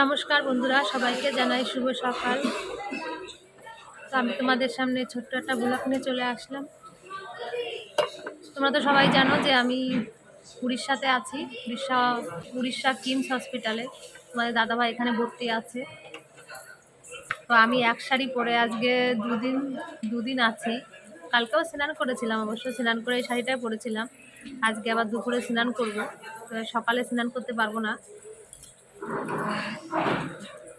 নমস্কার বন্ধুরা, সবাইকে জানাই শুভ সকাল। তো আমি তোমাদের সামনে ছোট্ট একটা ব্লগ নিয়ে চলে আসলাম। তোমরা তো সবাই জানো যে আমি উড়িষ্যাতে আছি, উড়িষ্যা উড়িষ্যা কিমস হসপিটালে। তোমাদের দাদাভাই এখানে ভর্তি আছে। তো আমি এক শাড়ি পরে আজকে দুদিন দুদিন আছি। কালকেও স্নান করেছিলাম, অবশ্য স্নান করে এই শাড়িটাই পরেছিলাম। আজকে আবার দুপুরে স্নান করব, তো সকালে স্নান করতে পারব না।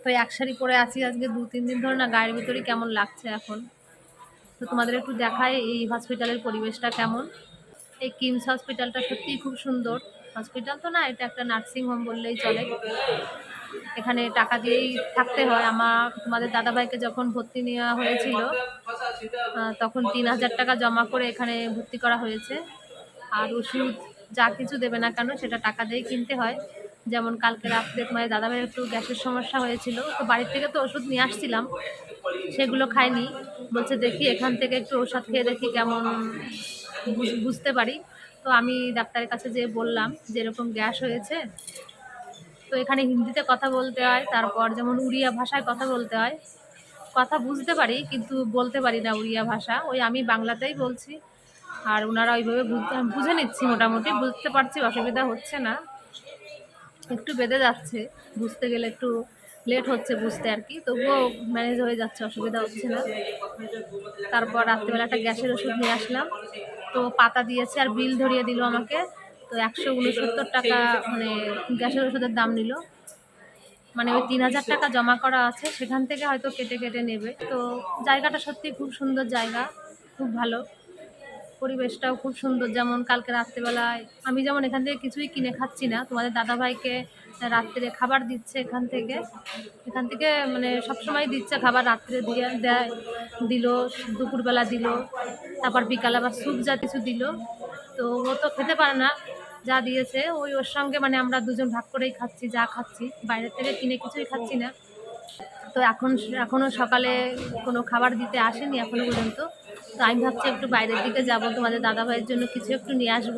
তো এক শাড়ি পরে আছি আজকে দু, তিন দিন ধরে না, গায়ের ভিতরে কেমন লাগছে এখন? তো তোমাদের একটু দেখায় এই হসপিটালের পরিবেশটা কেমন? এই কিমস হসপিটালটা সত্যিই খুব সুন্দর। হসপিটাল তো না, এটা একটা নার্সিং হোম বললেই চলে। এখানে টাকা দিয়েই থাকতে হয়। আমার, তোমাদের দাদাভাইকে যখন ভর্তি নেওয়া হয়েছিল তখন তিন হাজার টাকা জমা করে এখানে ভর্তি করা হয়েছে। আর ওষুধ যা কিছু দেবে না কেন, সেটা টাকা দিয়ে কিনতে হয়। যেমন কালকে রাত্রে তোমার দাদাভাইয়ের একটু গ্যাসের সমস্যা হয়েছিল, তো বাড়ির থেকে তো ওষুধ নিয়ে আসছিলাম, সেগুলো খাইনি। বলছে দেখি এখান থেকে একটু ওষুধ খেয়ে দেখি কেমন, বুঝ- বুঝতে পারি। তো আমি ডাক্তারের কাছে যেয়ে বললাম যে এরকম গ্যাস হয়েছে তো এখানে হিন্দিতে কথা বলতে হয়, তারপর যেমন উড়িয়া ভাষায় কথা বলতে হয়। কথা বুঝতে পারি, কিন্তু বলতে পারি না উড়িয়া ভাষা। ওই আমি বাংলাতেই বলছি, আর ওনারা ওইভাবে বুঝে নিচ্ছি মোটামুটি, বুঝতে পারছি, অসুবিধা হচ্ছে না। একটু বেঁধে যাচ্ছে, বুঝতে গেলে একটু লেট হচ্ছে বুঝতে আর কি, তবুও ম্যানেজ হয়ে যাচ্ছে, অসুবিধা হচ্ছে না। তারপর রাত্রিবেলা একটা গ্যাসের ওষুধ নিয়ে আসলাম, তো পাতা দিয়েছে আর বিল ধরিয়ে দিল আমাকে। তো একশো উনসত্তর টাকা মানে গ্যাসের ওষুধের দাম নিল। মানে ওই তিন হাজার টাকা জমা করা আছে সেখান থেকে হয়তো কেটে কেটে নেবে। তো জায়গাটা সত্যি খুব সুন্দর জায়গা খুব ভালো। পরিবেশটাও খুব সুন্দর যেমন কালকে রাত্রেবেলায় আমি যেমন এখান থেকে কিছুই কিনে খাচ্ছি না তোমাদের দাদাভাইকে রাত্রে খাবার দিচ্ছে এখান থেকে। এখান থেকে মানে সবসময় দিচ্ছে খাবার রাত্রে দিয়ে দেয় দিল দুপুরবেলা দিল তারপর বিকালে আবার স্যুপ যা কিছু দিল। তো ও তো খেতে পারে না যা দিয়েছে, ওই ওর সঙ্গে মানে আমরা দুজন ভাগ করেই খাচ্ছি, যা খাচ্ছি। বাইরের থেকে কিনে কিছুই খাচ্ছি না। তো এখন এখনও সকালে কোনো খাবার দিতে আসেনি এখনও পর্যন্ত। তো আমি ভাবছি একটু বাইরের দিকে যাব, তোমাদের দাদা ভাইয়ের জন্য কিছু একটু নিয়ে আসব।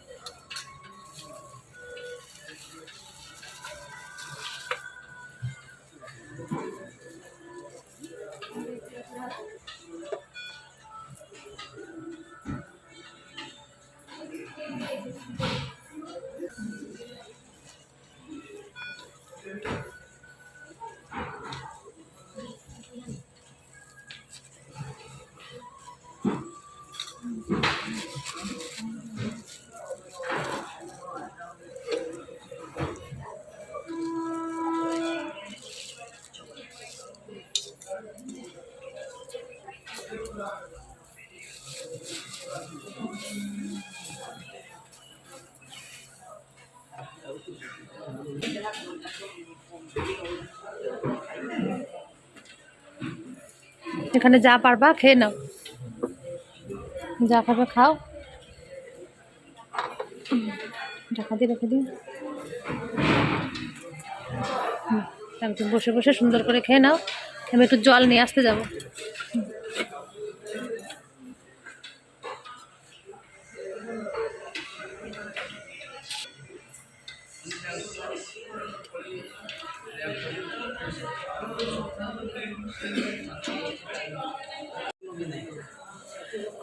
এখানে যা পারবা, খেয়ে নাও। যা খাবে খাও। ঢাকা দিয়ে রেখে দিন একদম বসে বসে সুন্দর করে খেয়ে নাও। আমি একটু জল নিয়ে আসতে যাব।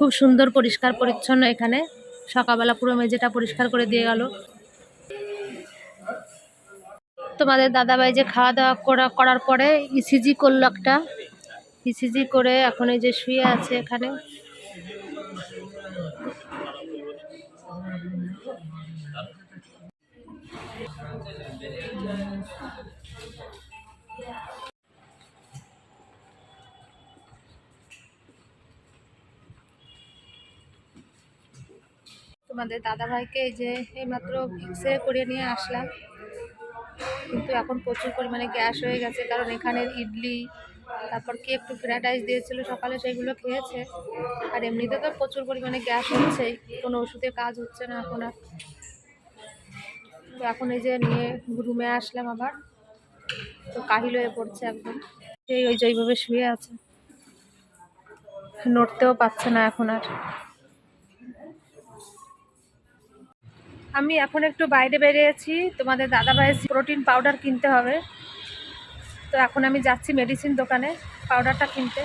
খুব সুন্দর, পরিষ্কার, পরিচ্ছন্ন এখানে। সকালবেলা পুরো মেঝেটা পরিষ্কার করে দিয়ে গেল। তোমাদের দাদাভাই যে খাওয়া দাওয়া করা, করার পরে ইসিজি করল একটা। ইসিজি করে এখন এই যে শুয়ে আছে এখানে। তোমাদের দাদাভাইকে এই যে এইমাত্র এক্সরে করে নিয়ে আসলাম। কিন্তু এখন প্রচুর পরিমাণে গ্যাস হয়ে গেছে, কারণ এখানের ইডলি, তারপর কি একটু ফ্রাইড রাইস দিয়েছিল, সকালে সেগুলো খেয়েছে। আর এমনিতে তো প্রচুর পরিমাণে গ্যাস হচ্ছেই, কোনো ওষুধে কাজ হচ্ছে না এখন আর। তো এখন এই যে নিয়ে রুমে আসলাম আবার। তো কাহিল হয়ে পড়ছে একদম। সেই ওই যে শুয়ে আছে। নড়তেও পারছে না এখন আর। আমি এখন একটু বাইরে বেরিয়েছি। তোমাদের দাদা ভাইয়ের প্রোটিন পাউডার কিনতে হবে। তো এখন আমি যাচ্ছি মেডিসিন দোকানে পাউডারটা কিনতে।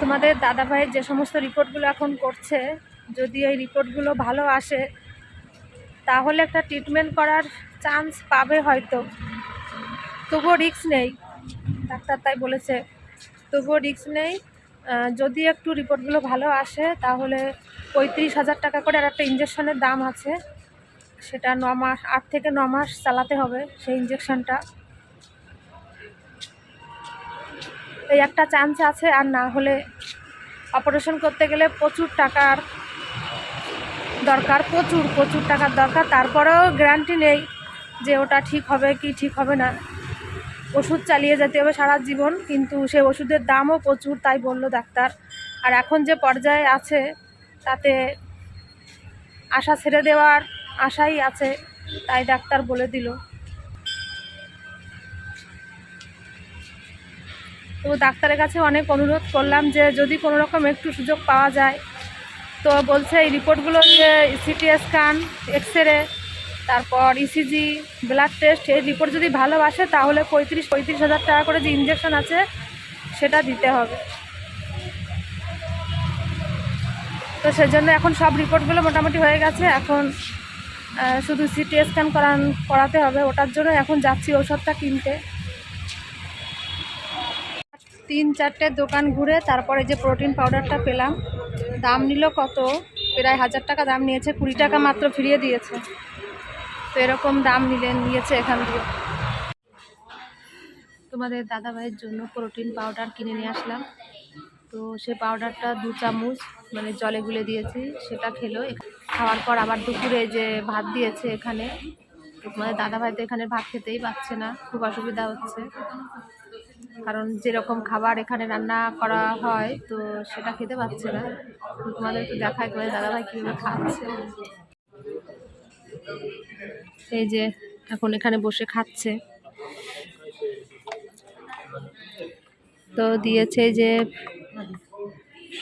তোমাদের দাদা ভাইয়ের যে সমস্ত রিপোর্টগুলো এখন করছে যদি এই রিপোর্টগুলো ভালো আসে তাহলে একটা ট্রিটমেন্ট করার চান্স পাবে হয়তো। তবুও রিস্ক নেই। ডাক্তার তাই বলেছে। তবুও রিক্স নেই। যদি একটু রিপোর্টগুলো ভালো আসে, তাহলে পঁয়ত্রিশ হাজার টাকা করে আর একটা ইঞ্জেকশনের দাম আছে। সেটা ন মাস, আট থেকে ন মাস চালাতে হবে সেই ইঞ্জেকশনটা এই একটা চান্স আছে আর না হলে অপারেশন করতে গেলে প্রচুর টাকার দরকার, প্রচুর প্রচুর টাকার দরকার। তারপরেও গ্যারান্টি নেই যে ওটা ঠিক হবে কি ঠিক হবে না। ওষুধ চালিয়ে যেতে হবে সারা জীবন, কিন্তু সে ওষুধের দামও প্রচুর, তাই বলল ডাক্তার। আর এখন যে পর্যায়ে আছে, তাতে আশা ছেড়ে দেওয়ার আশাই আছে, তাই ডাক্তার বলে দিল। তো ডাক্তারের কাছে অনেক অনুরোধ করলাম যে, যদি কোনো রকম একটু সুযোগ পাওয়া যায়, তো বলছে এই রিপোর্টগুলো যে সিটি স্ক্যান এক্স রে তারপর ইসিজি ব্লাড টেস্ট এই রিপোর্ট যদি ভালো আসে, তাহলে পঁয়ত্রিশ পঁয়ত্রিশ হাজার টাকা করে যে ইঞ্জেকশন আছে, সেটা দিতে হবে। তো সেজন্য এখন সব রিপোর্টগুলো মোটামুটি হয়ে গেছে। এখন শুধু সিটি স্ক্যান করান, করাতে হবে। ওটার জন্য এখন যাচ্ছি ওষুধটা কিনতে। তিন চারটে দোকান ঘুরে তারপরে যে প্রোটিন পাউডারটা পেলাম। দাম নিল কত? প্রায় হাজার টাকা দাম নিয়েছে। কুড়ি টাকা মাত্র ফিরিয়ে দিয়েছে। তো এরকম দাম নিলেন নিয়েছে এখান দিয়ে। তোমাদের দাদা ভাইয়ের জন্য প্রোটিন পাউডার কিনে নিয়ে আসলাম। তো সে পাউডারটা দু চামচ মানে জলে গুলে দিয়েছি, সেটা খেলো। খাওয়ার পর আবার দুপুরে যে ভাত দিয়েছে এখানে তোমাদের দাদা ভাই তো এখানে ভাত খেতেই পাচ্ছে না, খুব অসুবিধা হচ্ছে। কারণ যেরকম খাবার এখানে রান্না করা হয়, তো সেটা খেতে পাচ্ছে না। তোমাদের একটু দেখায় তোমাদের দাদাভাই কীভাবে খাচ্ছে। এই যে এখন এখানে বসে খাচ্ছে। তো দিয়েছে যে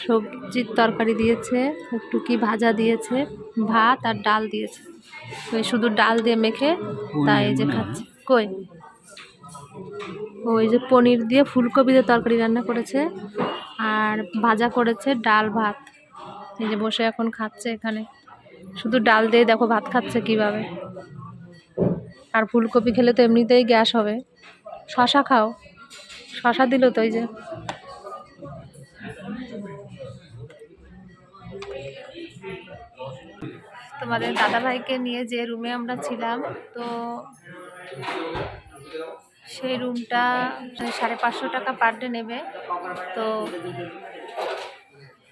সবজির তরকারি দিয়েছে একটু কি ভাজা দিয়েছে ভাত আর ডাল দিয়েছে। ওই শুধু ডাল দিয়ে মেখে তাই এই যে খাচ্ছে। কই? ওই যে পনির দিয়ে ফুলকপি দিয়ে তরকারি রান্না করেছে আর ভাজা করেছে ডাল ভাত। এই যে বসে এখন খাচ্ছে এখানে। শুধু ডাল দিয়ে দেখো ভাত খাচ্ছে কীভাবে। আর ফুলকপি খেলে তো এমনিতেই গ্যাস হবে। শশা খাও। শশা দিল তো এই যে। তোমাদের দাদাভাইকে নিয়ে যে রুমে আমরা ছিলাম, তো সেই রুমটা সাড়ে পাঁচশো টাকা পার ডে নেবে। তো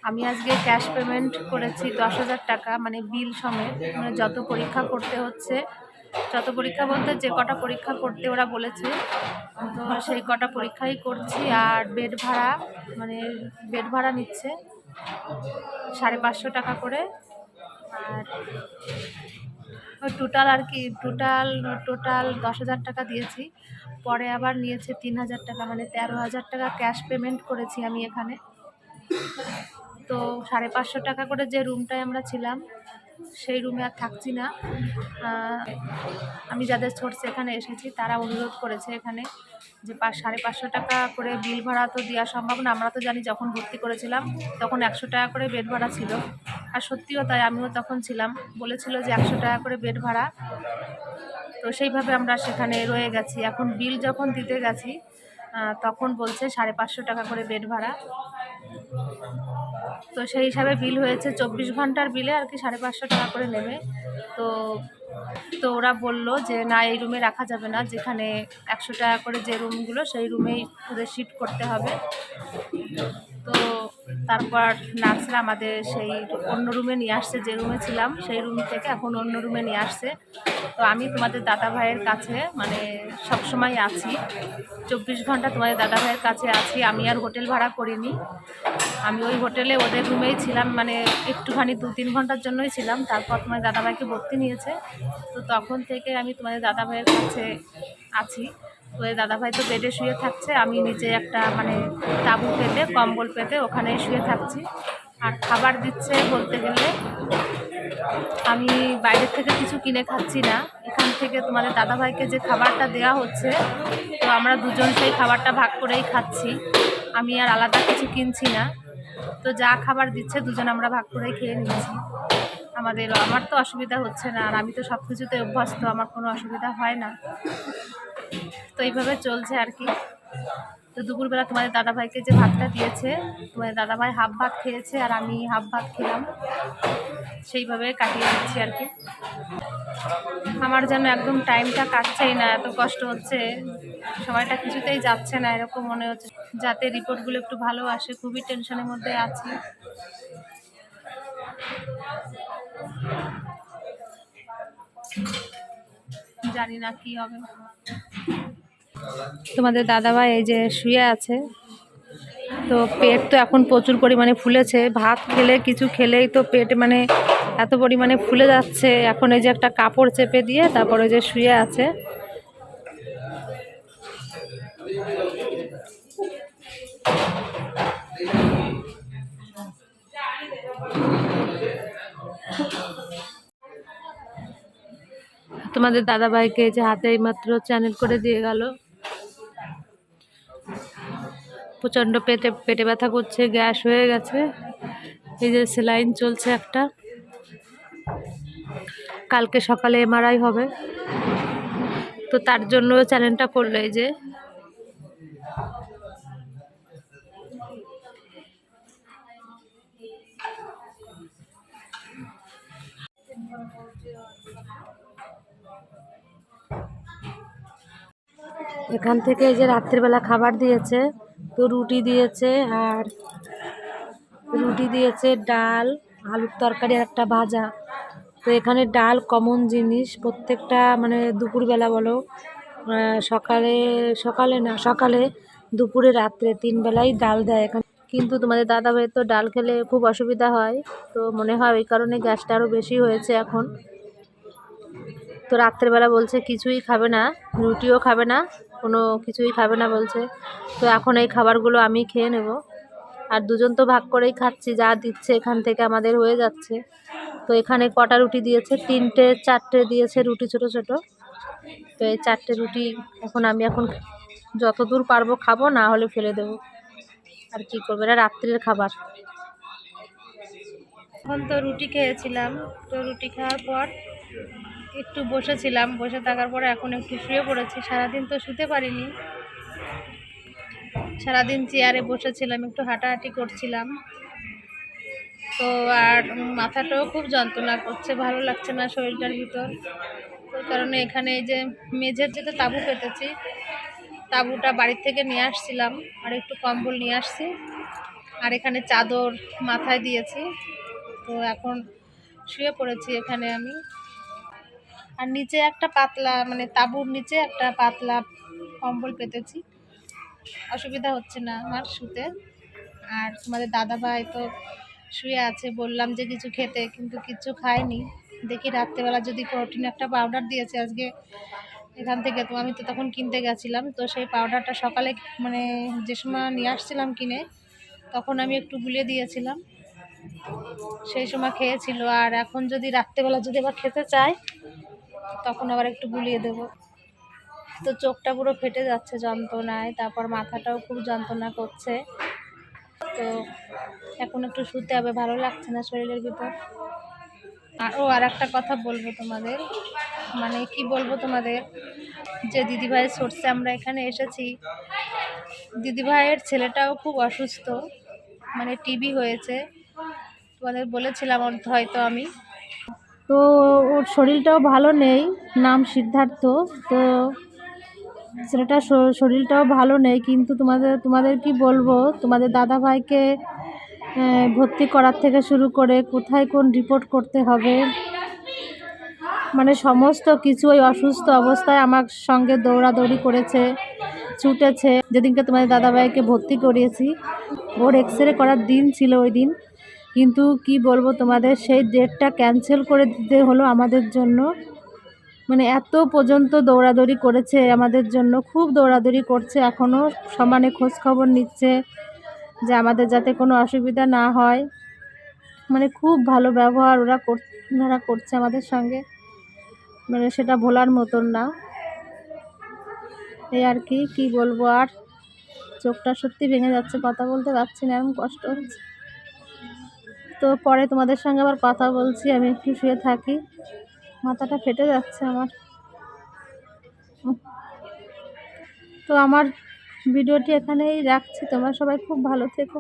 আমি আজকে ক্যাশ পেমেন্ট করেছি দশ হাজার টাকা মানে বিল সমেত। মানে যত পরীক্ষা করতে হচ্ছে যত পরীক্ষা বলতে যে কটা পরীক্ষা করতে ওরা বলেছে, তো সেই কটা পরীক্ষাই করছি আর বেড ভাড়া মানে বেড ভাড়া নিচ্ছে সাড়ে পাঁচশো টাকা করে। আর টোটাল আর কি টোটাল টোটাল দশ হাজার টাকা দিয়েছি। পরে আবার নিয়েছে তিন হাজার টাকা মানে তেরো হাজার টাকা ক্যাশ পেমেন্ট করেছি আমি এখানে। তো সাড়ে পাঁচশো টাকা করে যে রুমটায় আমরা ছিলাম সেই রুমে আর থাকছি না। আমি যাদের সোর্স এখানে এসেছি, তারা অনুরোধ করেছে এখানে যে পাঁচ সাড়ে পাঁচশো টাকা করে বিল ভাড়া তো দেওয়া সম্ভব না। আমরা তো জানি যখন ভর্তি করেছিলাম, তখন একশো টাকা করে বেড ভাড়া ছিল। আর সত্যিও তাই, আমিও তখন ছিলাম। বলেছিল যে একশো টাকা করে বেড ভাড়া। তো সেইভাবে আমরা সেখানে রয়ে গেছি। এখন বিল যখন দিতে গেছি তখন বলছে সাড়ে পাঁচশো টাকা করে বেড ভাড়া। তো সেই হিসাবে বিল হয়েছে চব্বিশ ঘণ্টার বিলে আর কি সাড়ে পাঁচশো টাকা করে নেবে। তো তো ওরা বলল যে, না, এই রুমে রাখা যাবে না। যেখানে একশো টাকা করে যে রুমগুলো, সেই রুমেই ওদের শিফট করতে হবে। তারপর নার্সরা আমাদের সেই অন্য রুমে নিয়ে আসছে, যে রুমে ছিলাম সেই রুম থেকে এখন অন্য রুমে নিয়ে আসছে। তো আমি তোমাদের দাদা ভাইয়ের কাছে মানে সবসময় আছি। চব্বিশ ঘণ্টা তোমাদের দাদা ভাইয়ের কাছে আছি। আমি আর হোটেল ভাড়া করিনি। আমি ওই হোটেলে ওদের রুমেই ছিলাম মানে একটুখানি দু তিন ঘণ্টার জন্যই ছিলাম। তারপর তোমার দাদাভাইকে ভর্তি নিয়েছে। তো তখন থেকে আমি তোমাদের দাদাভাইয়ের কাছে আছি। ওই দাদাভাই তো বেডে শুয়ে থাকছে, আমি নিচে একটা মানে তাঁবু পেতে, কম্বল পেতে ওখানেই শুয়ে থাকছি। আর খাবার দিচ্ছে বলতে গেলে, আমি বাইরের থেকে কিছু কিনে খাচ্ছি না। এখান থেকে তোমাদের দাদাভাইকে যে খাবারটা দেওয়া হচ্ছে, তো আমরা দুজন সেই খাবারটা ভাগ করেই খাচ্ছি। আমি আর আলাদা কিছু কিনছি না। তো যা খাবার দিচ্ছে দুজন আমরা ভাগ করেই খেয়ে নিচ্ছি। আমাদের, আমার তো অসুবিধা হচ্ছে না, আর আমি তো সব কিছুতে অভ্যস্ত, আমার কোনো অসুবিধা হয় না। তো এইভাবে চলছে আর কি। তো দুপুরবেলা তোমাদের দাদাভাইকে যে ভাতটা দিয়েছে, তোমাদের দাদাভাই হাফ ভাত খেয়েছে আর আমি হাফ ভাত খেলাম। সেইভাবে কাটিয়ে দিচ্ছি আর কি। আমার যেন একদম টাইমটা কাটছেই না, এত কষ্ট হচ্ছে। সময়টা কিছুতেই যাচ্ছে না, এরকম মনে হচ্ছে। যাতে রিপোর্টগুলো একটু ভালো আসে, খুবই টেনশনের মধ্যে আছি। জানি না কি হবে। তোমাদের দাদাভাই এই যে শুয়ে আছে, তো পেট তো এখন প্রচুর পরিমাণে ফুলেছে। ভাত খেলে, কিছু খেলেই তো পেট মানে এত পরিমাণে ফুলে যাচ্ছে। এখন এই যে একটা কাপড় চেপে দিয়ে তারপরে যে শুয়ে আছে। তোমাদের দাদাভাইকে যে হাতে মাত্র চ্যানেল করে দিয়ে গেল। প্রচণ্ড পেটে পেটে ব্যথা করছে, গ্যাস হয়ে গেছে। এই যে সেলাইন চলছে একটা। কালকে সকালে এমআরআই হবে। তো তার জন্য চ্যানেলটা করল এই যে। এখান থেকে যে রাত্রিবেলা খাবার দিয়েছে, তো রুটি দিয়েছে আর রুটি দিয়েছে ডাল, আলুর তরকারি আর একটা ভাজা। তো এখানে ডাল কমন জিনিস, প্রত্যেকটা মানে দুপুরবেলা বলো সকালে সকালে না, সকালে দুপুরে রাত্রে তিন বেলাই ডাল দেয় এখানে। কিন্তু তোমাদের দাদা ভাই তো ডাল খেলে খুব অসুবিধা হয়, তো মনে হয় ওই কারণে গ্যাসটা আরও বেশি হয়েছে এখন। তো রাত্রেবেলা বলছে কিছুই খাবে না, রুটিও খাবে না কোনো কিছুই খাবে না বলছে। তো এখন এই খাবারগুলো আমি খেয়ে নেব। আর দুজন তো ভাগ করেই খাচ্ছি, যা দিচ্ছে এখান থেকে আমাদের হয়ে যাচ্ছে। তো এখানে কটা রুটি দিয়েছে? তিনটে, চারটে দিয়েছে রুটি ছোট ছোট। তো এই চারটে রুটি এখন আমি এখন যতদূর পারব খাব, না হলে ফেলে দেবো। আর কি করব? এটা রাত্রির খাবার। এখন তো রুটি খেয়েছিলাম। তো রুটি খাওয়ার পর একটু বসেছিলাম, বসে থাকার পরে এখন একটু শুয়ে পড়েছি। সারাদিন তো শুতে পারিনি। সারাদিন চেয়ারে বসেছিলাম, একটু হাঁটাহাঁটি করছিলাম। তো আর মাথাটাও খুব যন্ত্রণা করছে, ভালো লাগছে না শরীরটার ভিতর। ওই কারণে এখানে এই যে মেঝের যেতে তাঁবু পেতেছি, তাঁবুটা বাড়ির থেকে নিয়ে আসছিলাম, আর একটু কম্বল নিয়ে আসছি। আর এখানে চাদর মাথায় দিয়েছি। তো এখন শুয়ে পড়েছি এখানে আমি। আর নিচে একটা পাতলা মানে তাঁবুর নিচে একটা পাতলা কম্বল পেতেছি। অসুবিধা হচ্ছে না আমার শুতে। আর তোমাদের দাদা ভাই তো শুয়ে আছে, বললাম যে কিছু খেতে, কিন্তু কিছু খায়নি। দেখি রাত্রেবেলা যদি প্রোটিন একটা পাউডার দিয়েছে আজকে এখান থেকে, তো আমি তো তখন কিনতে গেছিলাম, তো সেই পাউডারটা সকালে মানে যে সময় নিয়ে আসছিলাম কিনে, তখন আমি একটু গুলিয়ে দিয়েছিলাম। সেই সময় খেয়েছিল। আর এখন যদি রাত্রেবেলা যদি আবার খেতে চায় তখন আবার একটু গুলিয়ে দেবো। তো চোখটা পুরো ফেটে যাচ্ছে যন্ত্রণায়, তারপর মাথাটাও খুব যন্ত্রণা করছে। তো এখন একটু শুতে হবে, ভালো লাগছে না শরীরের ভিতর। আর ও আর একটা কথা বলব তোমাদের মানে কি বলব তোমাদের, যে দিদিভাইয়ের সোর্সে আমরা এখানে এসেছি, দিদিভাইয়ের ছেলেটাও খুব অসুস্থ মানে টিবি হয়েছে। তোমাদের বলেছিলাম, হয়তো আমি। তো ওর শরীরটাও ভালো নেই, নাম সিদ্ধার্থ। তো ছেলেটার শরীরটাও ভালো নেই, কিন্তু তোমাদের তোমাদের কি বলব? তোমাদের দাদা ভাইকে ভর্তি করার থেকে শুরু করে কোথায় কোন রিপোর্ট করতে হবে? মানে সমস্ত কিছু ওই অসুস্থ অবস্থায় আমার সঙ্গে দৌড়াদৌড়ি করেছে, ছুটেছে। যেদিনকে তোমাদের দাদাভাইকে ভর্তি করিয়েছি, ওর এক্স রে করার দিন ছিল ওই দিন। কিন্তু কি বলব তোমাদের, সেই ডেটটা ক্যান্সেল করে দিতে হলো আমাদের জন্য। মানে এত পর্যন্ত দৌড়াদৌড়ি করেছে আমাদের জন্য, খুব দৌড়াদৌড়ি করছে এখনও সমানে খোঁজ খবর নিচ্ছে যে আমাদের যাতে কোনো অসুবিধা না হয়। মানে খুব ভালো ব্যবহার ওরা ওনারা করছে আমাদের সঙ্গে। মানে সেটা ভোলার মতন না। এই আর কি কি বলব আর? চোখটা সত্যি ভেঙে যাচ্ছে, কথা বলতে পারছি না এরকম কষ্ট হচ্ছে। তো পরে তোমাদের সঙ্গে আবার কথা বলছি, আমি একটু শুয়ে থাকি। মাথাটা ফেটে যাচ্ছে আমার। তো আমার ভিডিওটি এখানেই রাখছি। তোমরা সবাই খুব ভালো থেকো।